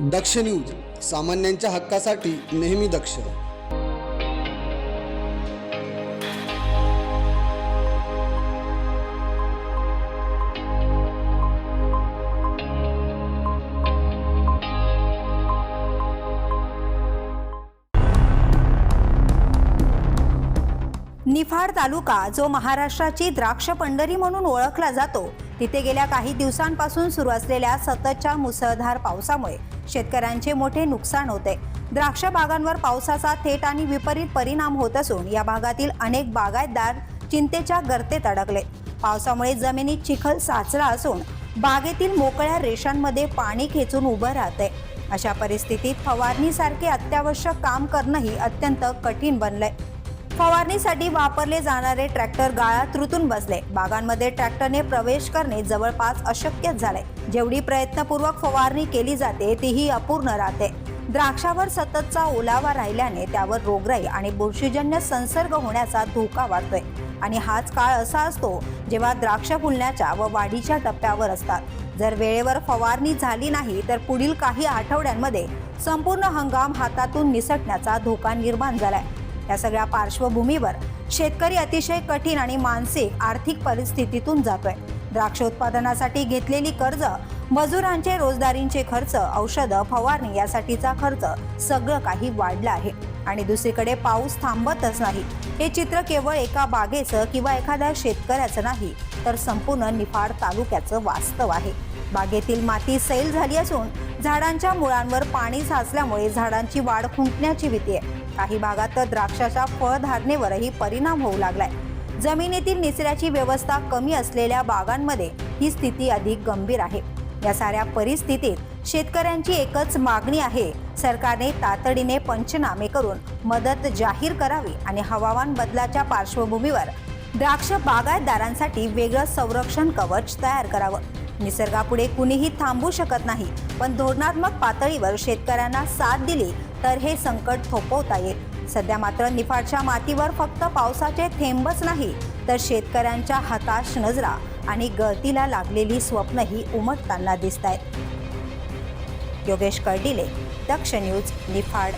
दक्ष news सामान्यांच्या हक्कासाठी नेहमी दक्ष. निफाड तालुका जो महाराष्ट्राची द्राक्ष पंढरी म्हणून ओळखला जातो तिथे गेल्या काही दिवसांपासून सुरू असलेल्या सततच्या मुसळधार पावसामुळे शेतकऱ्यांचे मोठे नुकसान होते. द्राक्ष बागांवर पावसाचा थेट आणि विपरीत परिणाम होत असून या भागातील अनेक बागायतदार चिंतेच्या गर्तेत अडकले. पावसामुळे जमिनीत चिखल साचला असून बागेतील मोकळ्या रेषांमध्ये पाणी खेचून उभं राहते. अशा परिस्थितीत फवारणीसारखे अत्यावश्यक काम करणंही अत्यंत कठीण बनलंय. फवारणीसाठी वापरले जाणारे ट्रॅक्टर गाळात रुतून बसले. बागांमध्ये ट्रॅक्टरने प्रवेश करणे जवळपास अशक्यच झाले जेवढी प्रयत्नपूर्वक फवारणी केली जाते तीही अपूर्ण राहते. द्राक्षावर सततचा ओलावा राहिल्याने त्यावर रोगराई आणि बुरशीजन्य संसर्ग होण्याचा धोका वाढतोय. आणि हाच काळ असा असतो जेव्हा द्राक्ष फुलण्याच्या व वाढीच्या टप्प्यावर असतात. जर वेळेवर फवारणी झाली नाही तर पुढील काही आठवड्यांमध्ये संपूर्ण हंगाम हातातून निसटण्याचा धोका निर्माण झालाय. या सगळ्या पार्श्वभूमीवर शेतकरी अतिशय कठीण आणि मानसिक आर्थिक परिस्थितीतून जातोय. द्राक्ष उत्पादनासाठी घेतलेली कर्ज मजुरांचे रोजदारींचे खर्च औषधं फवारणी यासाठीचा खर्च सगळं काही वाढलं आहे. आणि दुसरीकडे पाऊस थांबतच नाही. हे चित्र केवळ एका बागेचं किंवा एखाद्या शेतकऱ्याचं नाही तर संपूर्ण निफाड तालुक्याचं वास्तव आहे. बागेतील माती सैल झाली असून झाडांच्या मुळांवर पाणी साचल्यामुळे झाडांची वाढ खुंटण्याची भीती आहे. काही भागात तर द्राक्षाच्या फळधारणेवरही परिणाम होऊ लागलाय. जमिनीतील निचऱ्याची व्यवस्था कमी असलेल्या बागांमध्ये ही स्थिती अधिक गंभीर आहे. या साऱ्या परिस्थितीत शेतकऱ्यांची एकच मागणी आहे सरकारने तातडीने पंचनामे करून मदत जाहीर करावी आणि हवामान बदलाच्या पार्श्वभूमीवर द्राक्ष बागायतदारांसाठी वेगळं संरक्षण कवच तयार करावं. निसर्गापुढे कुणीही थांबू शकत नाही पण धोरणात्मक पातळीवर शेतकऱ्यांना साथ दिली तर हे संकट थोपवता येईल. सध्या मात्र निफाडच्या मातीवर फक्त पावसाचे थेंबच नाही तर शेतकऱ्यांच्या हताश नजरा आणि गळतीला लागलेली स्वप्नही उमटताना दिसत आहेत योगेश कर्डिले दक्ष न्यूज निफाड.